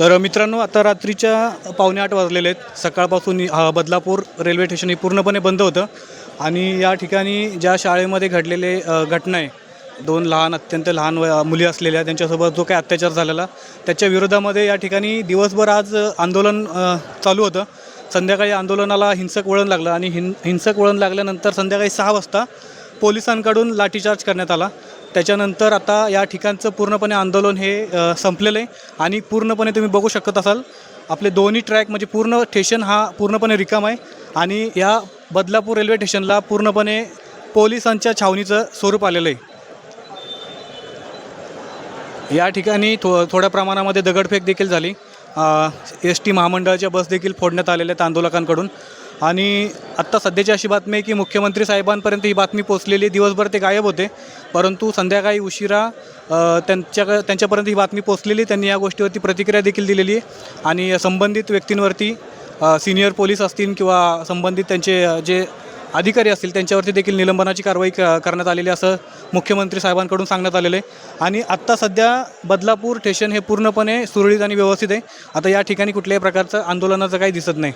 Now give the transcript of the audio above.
तर मित्रांनो आता रात्रीच्या पावणे आठ वाजलेले आहेत. सकाळपासून हा बदलापूर रेल्वे स्टेशन हे पूर्णपणे बंद होतं. आणि या ठिकाणी ज्या शाळेमध्ये घडलेले घटना आहे दोन लहान अत्यंत लहान मुली असलेल्या त्यांच्यासोबत जो काही अत्याचार झालेला त्याच्या विरोधामध्ये या ठिकाणी दिवसभर आज आंदोलन चालू होतं. संध्याकाळी आंदोलनाला हिंसक वळण लागलं आणि हिं हिंसक वळण लागल्यानंतर संध्याकाळी सहा वाजता पोलिसांकडून लाठीचार्ज करण्यात आला. त्याच्यानंतर आता या ठिकाणचं पूर्णपणे आंदोलन हे संपलेलं आहे. आणि पूर्णपणे तुम्ही बघू शकत असाल आपले दोन्ही ट्रॅक म्हणजे पूर्ण स्टेशन हा पूर्णपणे रिकाम आहे. आणि या बदलापूर रेल्वे स्टेशनला पूर्णपणे पोलिसांच्या छावणीचं स्वरूप आलेलं आहे. या ठिकाणी थो थोड्या प्रमाणामध्ये दगडफेक देखील झाली. एस टी महामंडळाच्या बस देखील फोडण्यात आलेल्या आहेत आंदोलकांकडून. आणि आत्ता सध्याची अशी बातमी आहे की मुख्यमंत्री साहेबांपर्यंत ही बातमी पोचलेली दिवसभर ते गायब होते. परंतु संध्याकाळी उशिरा त्यांच्या त्यांच्यापर्यंत ही बातमी पोचलेली त्यांनी या गोष्टीवरती प्रतिक्रिया देखील दिलेली आहे. आणि संबंधित व्यक्तींवरती सिनियर पोलीस असतील किंवा संबंधित त्यांचे जे अधिकारी असतील त्यांच्यावरती देखील निलंबनाची कारवाई क करण्यात आलेली असं मुख्यमंत्री साहेबांकडून सांगण्यात आलेलं आहे. आणि आत्ता सध्या बदलापूर स्टेशन हे पूर्णपणे सुरळीत आणि व्यवस्थित आहे. आता या ठिकाणी कुठल्याही प्रकारचं आंदोलनाचं काही दिसत नाही.